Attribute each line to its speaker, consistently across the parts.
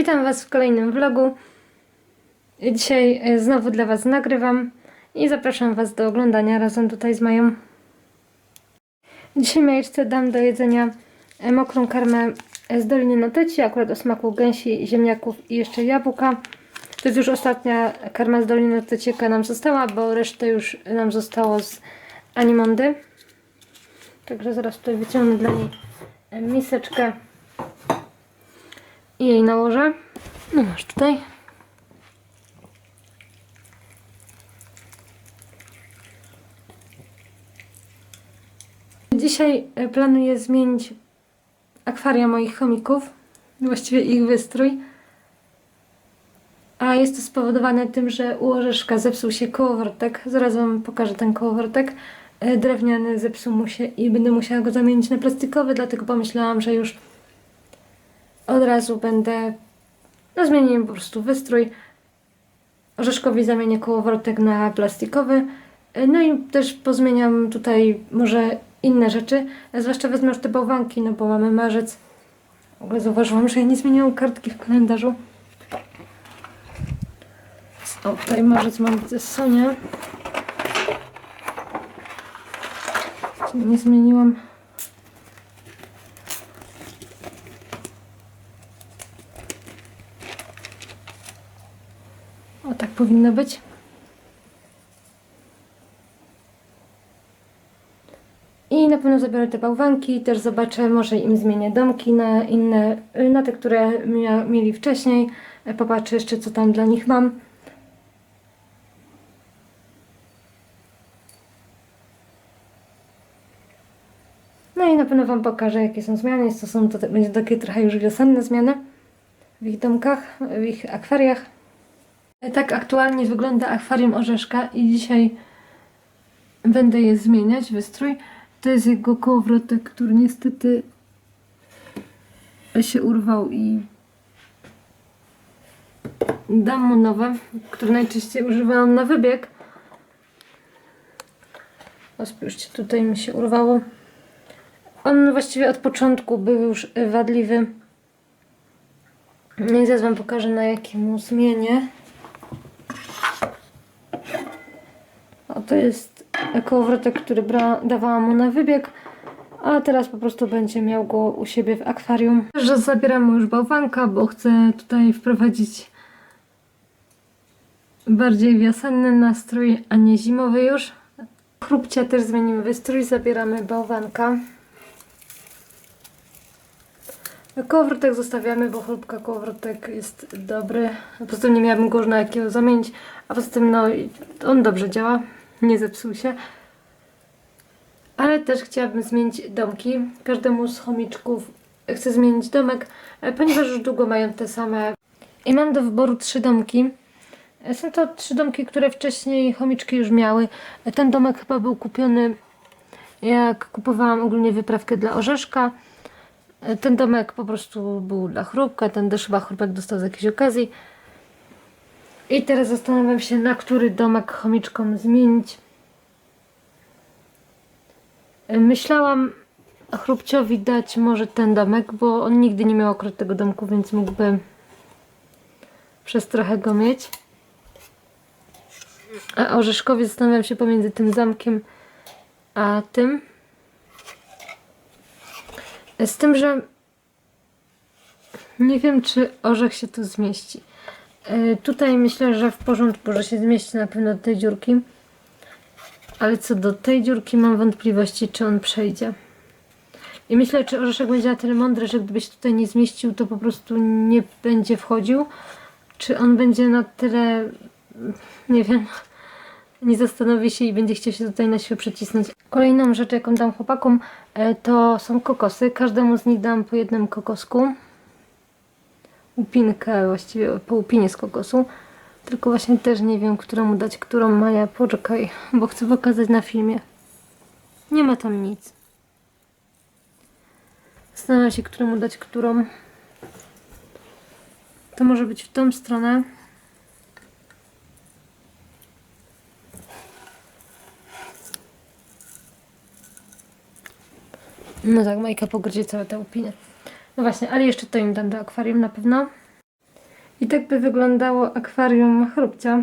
Speaker 1: Witam Was w kolejnym vlogu. Dzisiaj e, znowu dla Was nagrywam i zapraszam Was do oglądania razem tutaj z Mają. Dzisiaj Majeczce dam do jedzenia e, mokrą karmę z Doliny Noteci, akurat o smaku gęsi, ziemniaków i jeszcze jabłka. To jest już ostatnia karma z Doliny Noteci, jaka nam została, bo resztę już nam zostało z Animondy. Także zaraz tutaj wyciągnę dla niej e, miseczkę i jej nałożę. No masz tutaj. Dzisiaj e, planuję zmienić akwaria moich chomików, właściwie ich wystrój. A jest to spowodowane tym, że u orzeszka zepsuł się kołowortek. Zaraz Wam pokażę ten kołowortek. E, Drewniany zepsuł mu się i będę musiała go zamienić na plastikowy, dlatego pomyślałam, że już od razu będę no zmienię po prostu wystrój. Orzeszkowi zamienię kołowortek na plastikowy. No i też pozmieniam tutaj może inne rzeczy. Zwłaszcza wezmę już te bałwanki, no bo mamy marzec. W ogóle zauważyłam, że ja nie zmieniłam kartki w kalendarzu. O, tutaj marzec mam widzę Sonia. Nie zmieniłam. Powinno być. I na pewno zabiorę te bałwanki, też zobaczę, może im zmienię domki na inne, na te, które mia, mieli wcześniej. E, Popatrzę jeszcze, co tam dla nich mam. No i na pewno Wam pokażę, jakie są zmiany. To są to będzie takie trochę już wiosenne zmiany w ich domkach, w ich akwariach. Tak aktualnie wygląda akwarium Orzeszka i dzisiaj będę je zmieniać, wystrój. To jest jego kołowrotek, który niestety się urwał i dam mu nowe, które najczęściej używałam na wybieg. O, spójrzcie, tutaj mi się urwało. On właściwie od początku był już wadliwy. I zaraz Wam pokażę na jakim mu zmienię. To jest kołowrotek, który bra, dawałam mu na wybieg, a teraz po prostu będzie miał go u siebie w akwarium. Że zabieram już bałwanka, bo chcę tutaj wprowadzić bardziej wiosenny nastrój, a nie zimowy już. Chrupcia też zmienimy wystrój, zabieramy bałwanka. Kołowrotek zostawiamy, bo chrupka kołowrotek jest dobry. Poza tym nie miałabym go już na jakiego zamienić, a poza tym no, on dobrze działa, nie zepsuł się. Ale też chciałabym zmienić domki. Każdemu z chomiczków chcę zmienić domek, ponieważ już długo mają te same. I mam do wyboru trzy domki. Są to trzy domki, które wcześniej chomiczki już miały. Ten domek chyba był kupiony, jak kupowałam ogólnie wyprawkę dla orzeszka. Ten domek po prostu był dla chrupka, ten też chyba chrupek dostał z jakiejś okazji. I teraz zastanawiam się, na który domek chomiczkom zmienić. Myślałam chrupciowi dać może ten domek, bo on nigdy nie miał akurat tego domku, więc mógłby przez trochę go mieć. A orzeszkowi zastanawiam się pomiędzy tym zamkiem a tym. Z tym, że nie wiem, czy orzech się tu zmieści. E, Tutaj myślę, że w porządku, że się zmieści na pewno do tej dziurki. Ale co do tej dziurki mam wątpliwości, czy on przejdzie. I myślę, czy orzeszek będzie na tyle mądry, że gdybyś tutaj nie zmieścił, to po prostu nie będzie wchodził. Czy on będzie na tyle, nie wiem, nie zastanowi się i będzie chciał się tutaj na siłę przycisnąć. Kolejną rzecz, jaką dam chłopakom, e, to są kokosy. Każdemu z nich dam po jednym kokosku. Upinkę, właściwie po upinie z kokosu. Tylko właśnie też nie wiem, któremu dać, którą Maja. Poczekaj, bo chcę pokazać na filmie. Nie ma tam nic. Zastanawiam się, któremu dać, którą. To może być w tą stronę. No tak, Majka pogryzie całe te upiny. No właśnie, ale jeszcze to im dam do akwarium na pewno. tak by wyglądało akwarium chrupcia.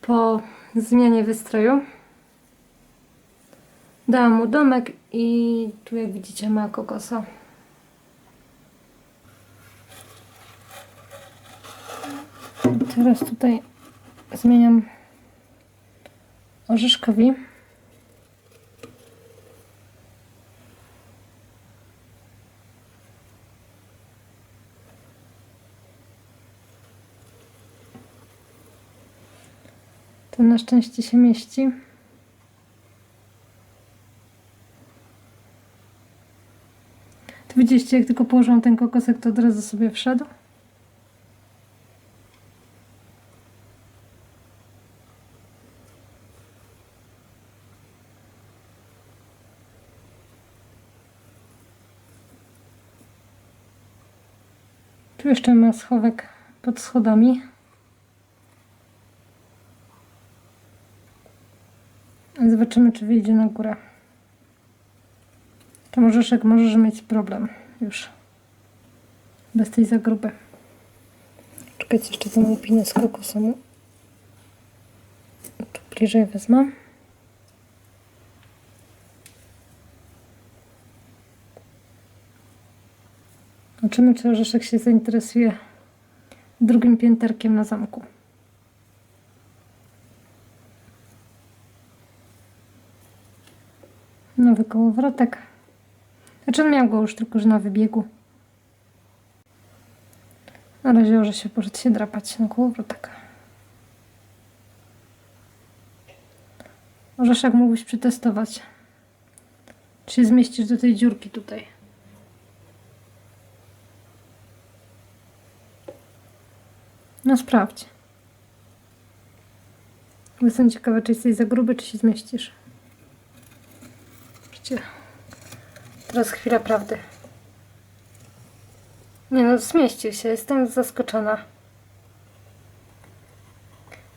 Speaker 1: Po zmianie wystroju. Dałam mu domek i tu jak widzicie ma kokosa. Teraz tutaj zmieniam orzeszkowi. To na szczęście się mieści. To widzieliście, jak tylko położyłam ten kokosek, to od razu sobie wszedł. Tu jeszcze ma schowek pod schodami. Zobaczymy, czy wyjdzie na górę. To możesz, możesz mieć problem już. Bez tej zagruby. Czekajcie, jeszcze tą łupinę z kokosem. Tu bliżej wezmę. Zobaczymy, czy Orzeszek się zainteresuje drugim pięterkiem na zamku. Nowy kołowrotek. Znaczy on miał go już, tylko że na wybiegu. Na razie że się poszedł się drapać na kołowrotek. Orzeszek mógłbyś przetestować. Czy się zmieścisz do tej dziurki tutaj. No sprawdź. Jestem ciekawa, czy jesteś za gruby, czy się zmieścisz. Widzicie? Teraz chwila prawdy. Nie no, zmieścił się. Jestem zaskoczona.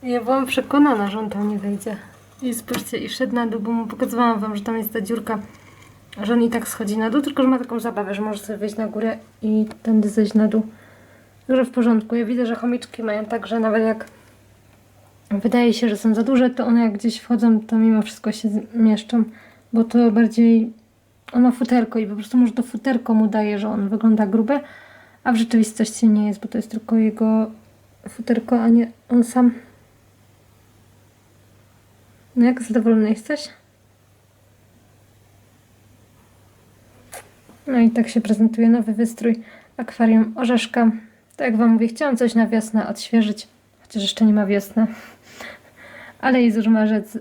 Speaker 1: Ja byłam przekonana, że on tam nie wejdzie. I spójrzcie, i szedł na dół, bo mu pokazywałam wam, że tam jest ta dziurka, że on i tak schodzi na dół, tylko że ma taką zabawę, że może sobie wejść na górę i tędy zejść na dół. Także w porządku. Ja widzę, że chomiczki mają tak, że nawet jak wydaje się, że są za duże, to one jak gdzieś wchodzą, to mimo wszystko się mieszczą, bo to bardziej on ma futerko i po prostu może to futerko mu daje, że on wygląda gruby, a w rzeczywistości nie jest, bo to jest tylko jego futerko, a nie on sam. No jak zadowolony jesteś? No i tak się prezentuje nowy wystrój akwarium Orzeszka. Tak jak Wam mówię, chciałam coś na wiosnę odświeżyć, chociaż jeszcze nie ma wiosny, ale jest już marzec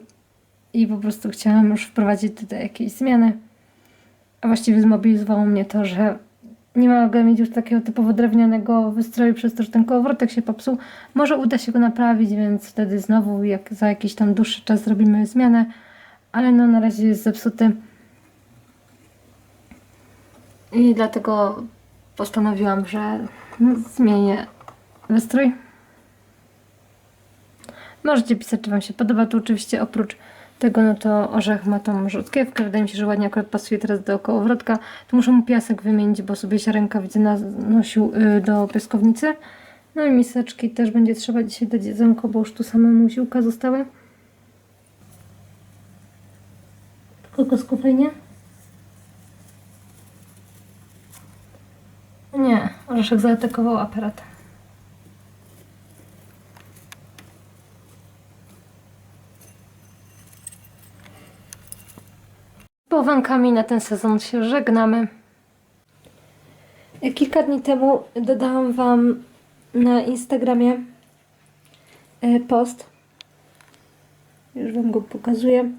Speaker 1: i po prostu chciałam już wprowadzić tutaj jakieś zmiany. A właściwie zmobilizowało mnie to, że nie mogę mieć już takiego typowo drewnianego wystroju przez to, że ten kołowrotek się popsuł. Może uda się go naprawić, więc wtedy znowu jak za jakiś tam dłuższy czas zrobimy zmianę, ale no na razie jest zepsuty. I dlatego postanowiłam, że no, zmienię wystrój. Możecie pisać, czy Wam się podoba. Tu oczywiście oprócz tego, no to orzech ma tą rzutkiewkę. Wydaje mi się, że ładnie akurat pasuje teraz do kołowrotka. Tu muszę mu piasek wymienić, bo sobie się rękawice nosił y, do piaskownicy. No i miseczki też będzie trzeba dzisiaj dać jedzonko, bo już tu samemu ziółka zostały. Kokosku fajnie? Nie, orzeszek zaatakował aparat. Powankami na ten sezon się żegnamy. Kilka dni temu dodałam Wam na Instagramie e, post. Już Wam go pokazuję.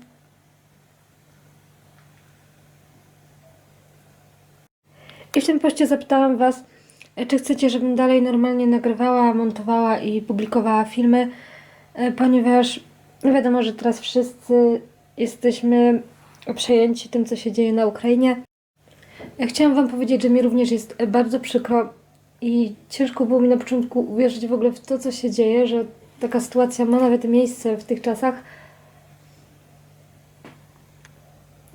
Speaker 1: I w tym poście zapytałam Was, e, czy chcecie, żebym dalej normalnie nagrywała, montowała i publikowała filmy, e, ponieważ wiadomo, że teraz wszyscy jesteśmy przejęci tym, co się dzieje na Ukrainie. Chciałam Wam powiedzieć, że mi również jest bardzo przykro i ciężko było mi na początku uwierzyć w ogóle w to, co się dzieje, że taka sytuacja ma nawet miejsce w tych czasach.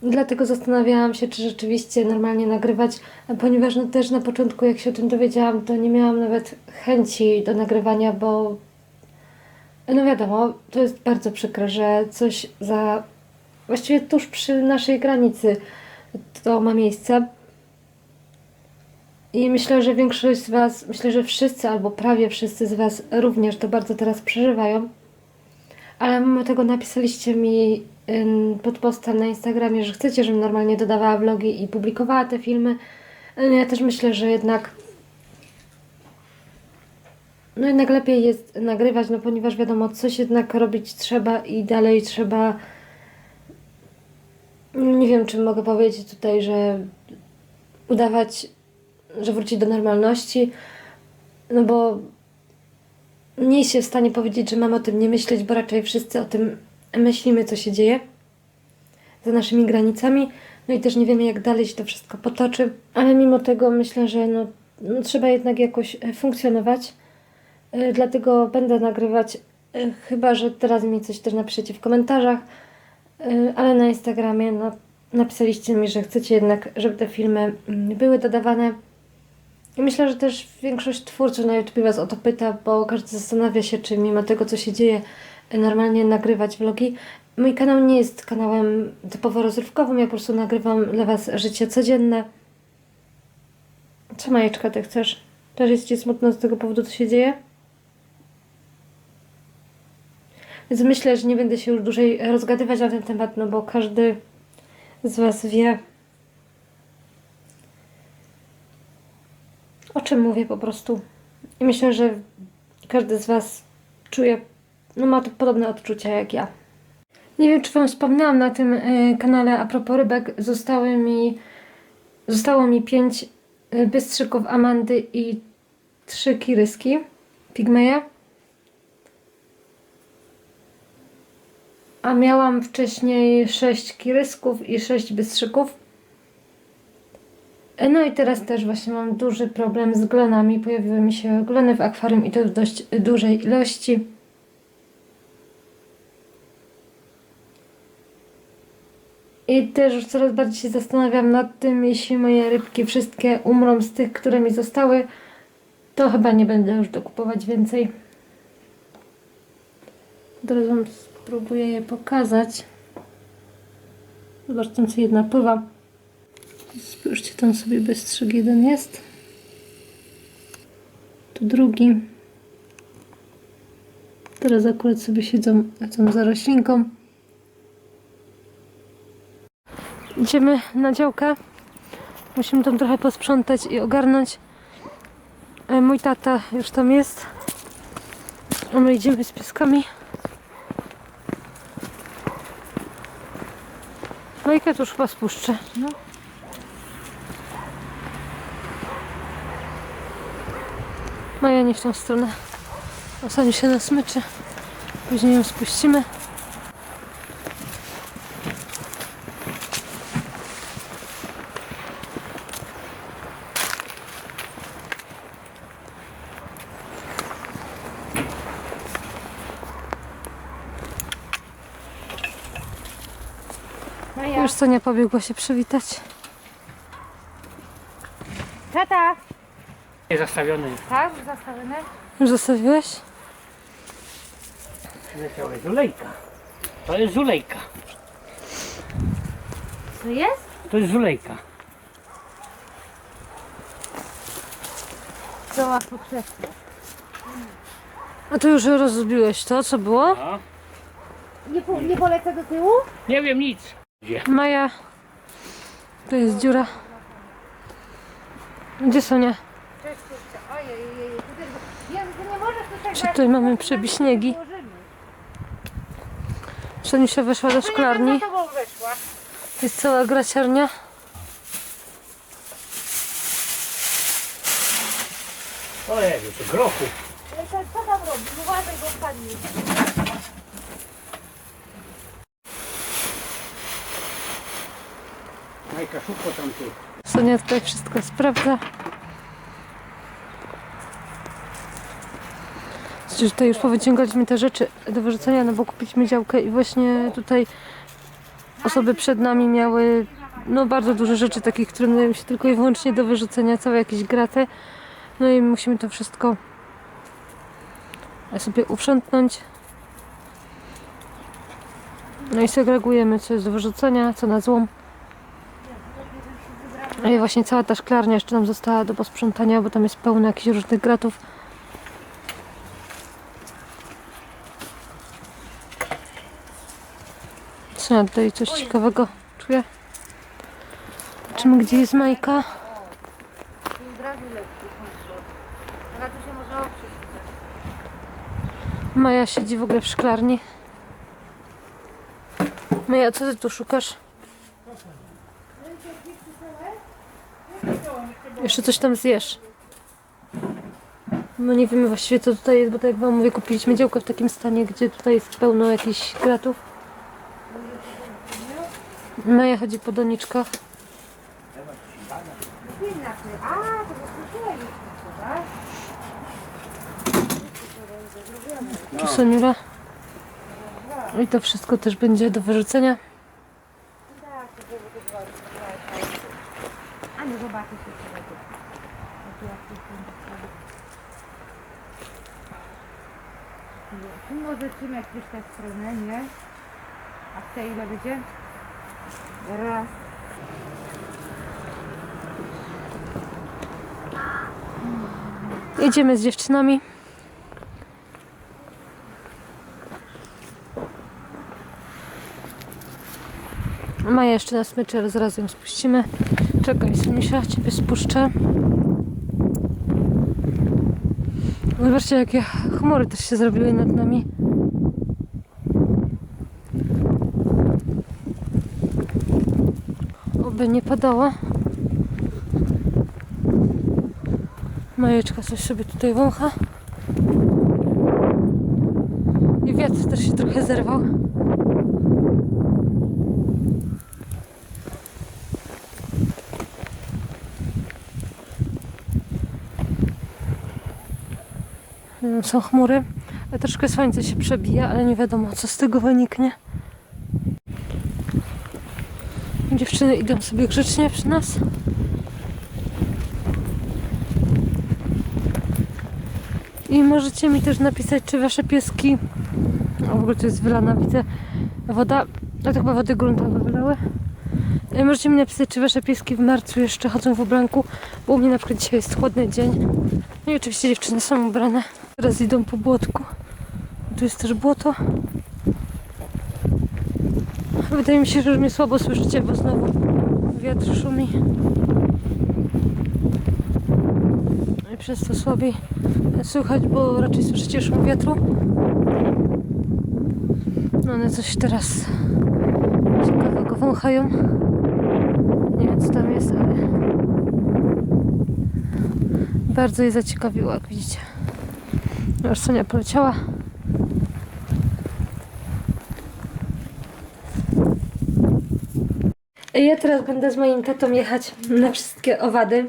Speaker 1: Dlatego zastanawiałam się, czy rzeczywiście normalnie nagrywać, ponieważ no też na początku, jak się o tym dowiedziałam, to nie miałam nawet chęci do nagrywania, bo no wiadomo, to jest bardzo przykre, że coś za właściwie tuż przy naszej granicy to ma miejsce. I myślę, że większość z Was, myślę, że wszyscy albo prawie wszyscy z Was również to bardzo teraz przeżywają. Ale mimo tego napisaliście mi pod postem na Instagramie, że chcecie, żebym normalnie dodawała vlogi i publikowała te filmy. No Ja też myślę, że jednak no jednak lepiej jest nagrywać, no ponieważ wiadomo, coś jednak robić trzeba i dalej trzeba nie wiem, czy mogę powiedzieć tutaj, że udawać, że wrócić do normalności, no bo nie się w stanie powiedzieć, że mam o tym nie myśleć, bo raczej wszyscy o tym myślimy, co się dzieje za naszymi granicami. No i też nie wiemy, jak dalej się to wszystko potoczy, ale mimo tego myślę, że no, no trzeba jednak jakoś e, funkcjonować. E, Dlatego będę nagrywać, e, chyba że teraz mi coś też napiszecie w komentarzach, ale na Instagramie no, napisaliście mi, że chcecie jednak, żeby te filmy mm, były dodawane. I myślę, że też większość twórców na YouTube Was o to pyta, bo każdy zastanawia się, czy mimo tego, co się dzieje, normalnie nagrywać vlogi. Mój kanał nie jest kanałem typowo rozrywkowym, ja po prostu nagrywam dla Was życie codzienne. Co Majeczka, Ty chcesz? Też jest Ci smutno z tego powodu, co się dzieje? Więc myślę, że nie będę się już dłużej rozgadywać na ten temat, no bo każdy z Was wie, o czym mówię po prostu. I myślę, że każdy z Was czuje, no ma to podobne odczucia jak ja. Nie wiem, czy Wam wspomniałam na tym y, kanale a propos rybek. Zostały mi, zostało mi pięć y, bystrzyków Amandy i trzy kiryski Pigmeje. A miałam wcześniej sześć kirysków i sześć bystrzyków. No i teraz też właśnie mam duży problem z glonami. Pojawiły mi się glony w akwarium i to w dość dużej ilości. I też już coraz bardziej się zastanawiam nad tym, jeśli moje rybki wszystkie umrą z tych, które mi zostały, to chyba nie będę już dokupować więcej. Teraz spróbuję je pokazać. Zobaczcie, co jedna pływa. Spójrzcie, tam sobie bystrzyk jeden jest. Tu drugi. Teraz akurat sobie siedzą, lecą za roślinką. Idziemy na działkę. Musimy tam trochę posprzątać i ogarnąć. E, Mój tata już tam jest. A my idziemy z pieskami. Majkę to już chyba spuszczę. No. Maja nie w tą stronę. Ostatnio się na smyczy. Później ją spuścimy. Sonia pobiegła się przywitać.
Speaker 2: Tata!
Speaker 3: jest zastawiony.
Speaker 2: Tak, zastawione.
Speaker 1: Już zostawiłeś?
Speaker 3: To jest Zulejka. To jest Zulejka.
Speaker 2: Co jest?
Speaker 3: To jest Zulejka.
Speaker 2: Cała pokrzewka.
Speaker 1: A tu już rozbiłeś to, co było?
Speaker 3: No.
Speaker 2: Nie, po, nie polecę do tyłu?
Speaker 3: Nie wiem nic. Gdzie?
Speaker 1: Maja. Tu jest dziura. Gdzie Sonia?
Speaker 2: Cześć, kurczę. Ojej, ojej, ojej. Jezu, ty nie możesz tutaj
Speaker 1: Czy tutaj mamy przebiśniegi? Soniusia weszła do szklarni. Jest cała graciarnia.
Speaker 3: O Jezu, to grochu.
Speaker 2: Co tam robi? Uważaj, bo wpadnie.
Speaker 3: Majka, szybko tam tu.
Speaker 1: Sonia tutaj wszystko sprawdza. Znaczy, tutaj już powyciągaliśmy te rzeczy do wyrzucenia, no bo kupiliśmy działkę i właśnie tutaj osoby przed nami miały no bardzo dużo rzeczy takich, które nadają się tylko i wyłącznie do wyrzucenia, całe jakieś graty. No i musimy to wszystko sobie uprzątnąć. No i segregujemy, co jest do wyrzucenia, co na złom. No i właśnie cała ta szklarnia jeszcze nam została do posprzątania, bo tam jest pełno jakichś różnych gratów. Co ja tutaj coś ciekawego czuję? Zobaczymy, gdzie jest Majka. Maja siedzi w ogóle w szklarni. Maja, co ty tu szukasz? Jeszcze coś tam zjesz. No nie wiemy właściwie co tutaj jest, bo tak jak wam mówię, kupiliśmy działkę w takim stanie, gdzie tutaj jest pełno jakichś gratów. Maja chodzi po doniczkach. Tu Soniura. I to wszystko też będzie do wyrzucenia.
Speaker 2: A nie zobaczysz jeszcze lepiej. A tu jak to jest Tu może jak gdzieś tę stronę, nie? A w tej ile będzie? Raz.
Speaker 1: Jedziemy z dziewczynami. Maja jeszcze na smyczy, ale zaraz ją spuścimy. Czekaj, Sonisia, ciebie spuszczę. Zobaczcie, jakie chmury też się zrobiły nad nami. Oby nie padało. Majeczka coś sobie tutaj wącha. I wiatr też się trochę zerwał. Są chmury. Troszkę słońce się przebija, ale nie wiadomo co z tego wyniknie. Dziewczyny idą sobie grzecznie przy nas. I możecie mi też napisać, czy wasze pieski. O, w ogóle to jest wylana, widzę woda. A to chyba wody gruntowe wylały. E, Możecie mi napisać, czy wasze pieski w marcu jeszcze chodzą w ubranku, bo u mnie na przykład dzisiaj jest chłodny dzień. No i oczywiście dziewczyny są ubrane. Teraz idą po błotku. Tu jest też błoto. Wydaje mi się, że mnie słabo słyszycie, bo znowu wiatr szumi. I przez to słabiej słychać, bo raczej słyszycie szum wiatru. No one coś teraz ciekawego wąchają. Nie wiem co tam jest, ale bardzo je zaciekawiło, jak widzicie. Już Sonia poleciała. Ja teraz będę z moim tatą jechać na wszystkie owady.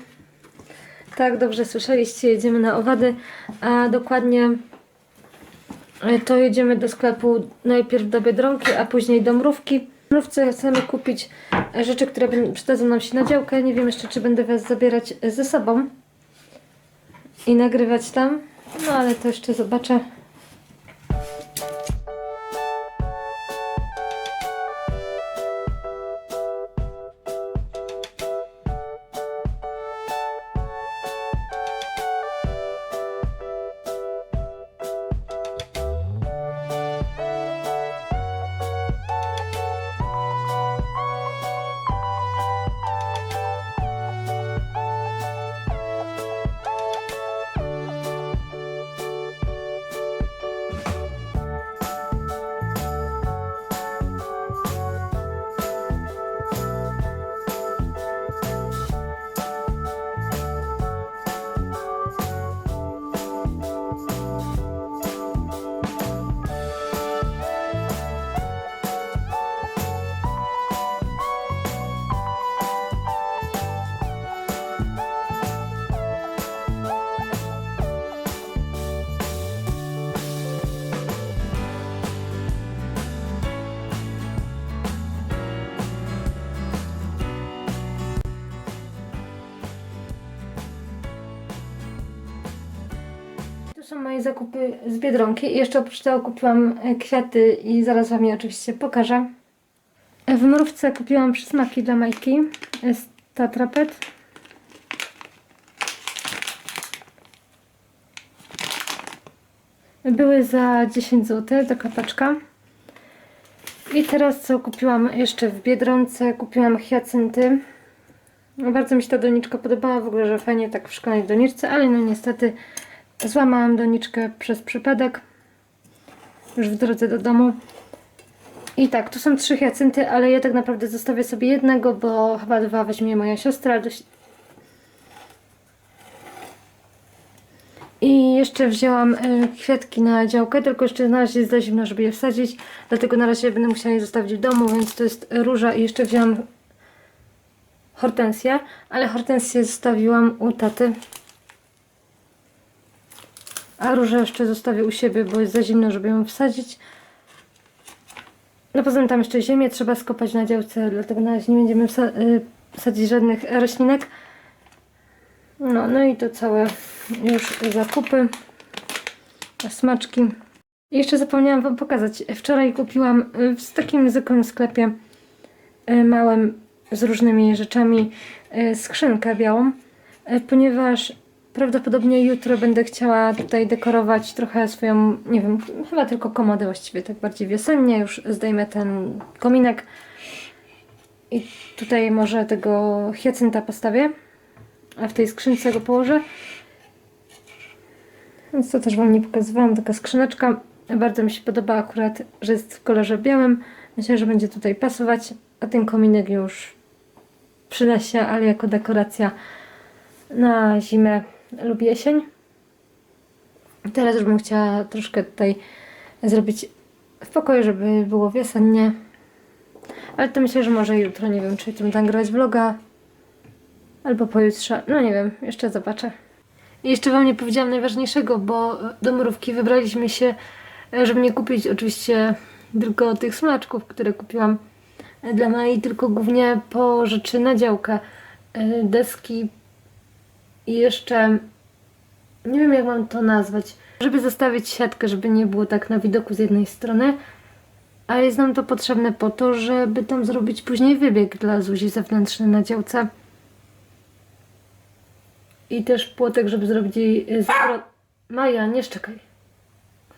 Speaker 1: Tak, dobrze słyszeliście, jedziemy na owady, a dokładnie e, to jedziemy do sklepu najpierw do Biedronki, a później do Mrówki. W Mrówce chcemy kupić e, rzeczy, które przydadzą nam się na działkę. Nie wiem jeszcze, czy będę Was zabierać ze sobą i nagrywać tam, no ale to jeszcze zobaczę. Moje zakupy z Biedronki. I jeszcze oprócz tego kupiłam e, kwiaty i zaraz Wam je oczywiście pokażę. E, W mrówce kupiłam przysmaki dla Majki e, z Tatrapet. Były za 10 zł, taka paczka. I teraz co kupiłam jeszcze w Biedronce? Kupiłam hiacynty. Bardzo mi się ta doniczka podobała, w ogóle, że fajnie tak w szklanej doniczce, ale no niestety złamałam doniczkę przez przypadek. Już w drodze do domu. I tak, tu są trzy hiacynty, ale ja tak naprawdę zostawię sobie jednego, bo chyba dwa weźmie moja siostra. I jeszcze wzięłam y, kwiatki na działkę, tylko jeszcze na razie jest za zimno, żeby je wsadzić. Dlatego na razie będę musiała je zostawić w domu, więc to jest róża i jeszcze wzięłam hortensję, ale hortensję zostawiłam u taty. A różę jeszcze zostawię u siebie, bo jest za zimno, żeby ją wsadzić. No poza tym tam jeszcze ziemię trzeba skopać na działce, dlatego na razie nie będziemy y, wsadzić żadnych roślinek. No, no i to całe już zakupy, smaczki. I jeszcze zapomniałam Wam pokazać. Wczoraj kupiłam y, w takim zwykłym sklepie y, małym z różnymi rzeczami skrzynkę białą, ponieważ prawdopodobnie jutro będę chciała tutaj dekorować trochę swoją, nie wiem, chyba tylko komodę właściwie, tak bardziej wiosennie. Już zdejmę ten kominek i tutaj może tego hiacynta postawię, a w tej skrzynce go położę. Więc to też Wam nie pokazywałam, taka skrzyneczka. Bardzo mi się podoba akurat, że jest w kolorze białym. Myślę, że będzie tutaj pasować, a ten kominek już przyda się, ale jako dekoracja na zimę lub jesień. Teraz już bym chciała troszkę tutaj zrobić w pokoju, żeby było wiosennie. Ale to myślę, że może jutro, nie wiem, czy tu będę nagrywać vloga albo pojutrze. No nie wiem, jeszcze zobaczę. I jeszcze Wam nie powiedziałam najważniejszego, bo do mrówki wybraliśmy się, żeby nie kupić oczywiście tylko tych smaczków, które kupiłam dla Mai, tylko głównie po rzeczy na działkę. E, Deski i jeszcze nie wiem jak mam to nazwać, żeby zostawić siatkę, żeby nie było tak na widoku z jednej strony, ale jest nam to potrzebne po to, żeby tam zrobić później wybieg dla Zuzi zewnętrzny na działce. I też płotek, żeby zrobić jej zagrod... Maja, nie szczekaj.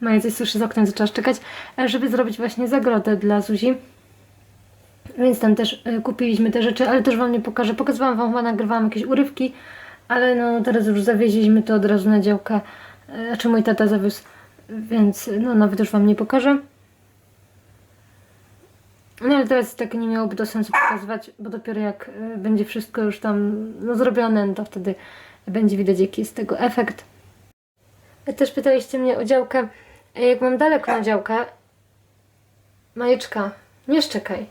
Speaker 1: Maja coś słyszy z okna, zaczęła szczekać. e, Żeby zrobić właśnie zagrodę dla Zuzi. Więc tam też e, kupiliśmy te rzeczy, ale też Wam nie pokażę. Pokazywałam Wam, chyba nagrywałam jakieś urywki, ale no teraz już zawieźliśmy to od razu na działkę. e, Znaczy mój tata zawiózł, więc no nawet już Wam nie pokażę. No ale teraz tak nie miałoby to sensu pokazywać, bo dopiero jak y, będzie wszystko już tam no, zrobione, no to wtedy będzie widać jaki jest tego efekt. E, Też pytaliście mnie o działkę. E, Jak mam daleko na działkę, Majeczka, nie szczekaj.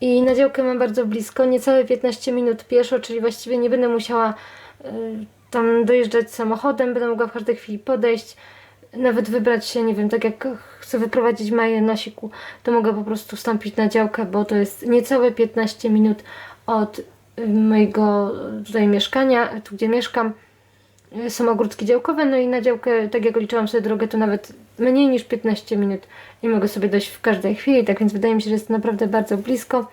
Speaker 1: I na działkę mam bardzo blisko, niecałe 15 minut pieszo, czyli właściwie nie będę musiała y, tam dojeżdżać samochodem, będę mogła w każdej chwili podejść, nawet wybrać się, nie wiem, tak jak chcę wyprowadzić Maję na siku, to mogę po prostu wstąpić na działkę, bo to jest niecałe 15 minut od y, mojego tutaj mieszkania, tu gdzie mieszkam. Są ogródki działkowe, no i na działkę, tak jak liczyłam sobie drogę, to nawet mniej niż 15 minut i mogę sobie dojść w każdej chwili, tak więc wydaje mi się, że jest naprawdę bardzo blisko.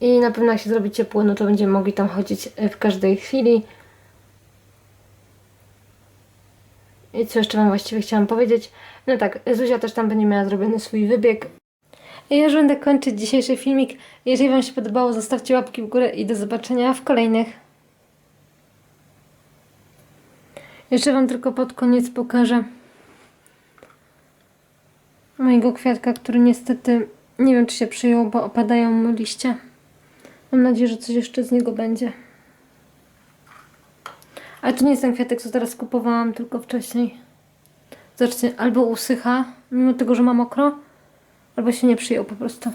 Speaker 1: I na pewno jak się zrobi ciepło, no to będziemy mogli tam chodzić y, w każdej chwili. I co jeszcze Wam właściwie chciałam powiedzieć? No tak, Zuzia też tam będzie miała zrobiony swój wybieg. I już będę kończyć dzisiejszy filmik. Jeżeli Wam się podobało, zostawcie łapki w górę i do zobaczenia w kolejnych. Jeszcze Wam tylko pod koniec pokażę mojego kwiatka, który niestety nie wiem, czy się przyjął, bo opadają mu liście. Mam nadzieję, że coś jeszcze z niego będzie. Ale to nie jest ten kwiatek, co teraz kupowałam, tylko wcześniej. Zobaczcie, albo usycha, mimo tego, że ma mokro, albo się nie przyjął po prostu.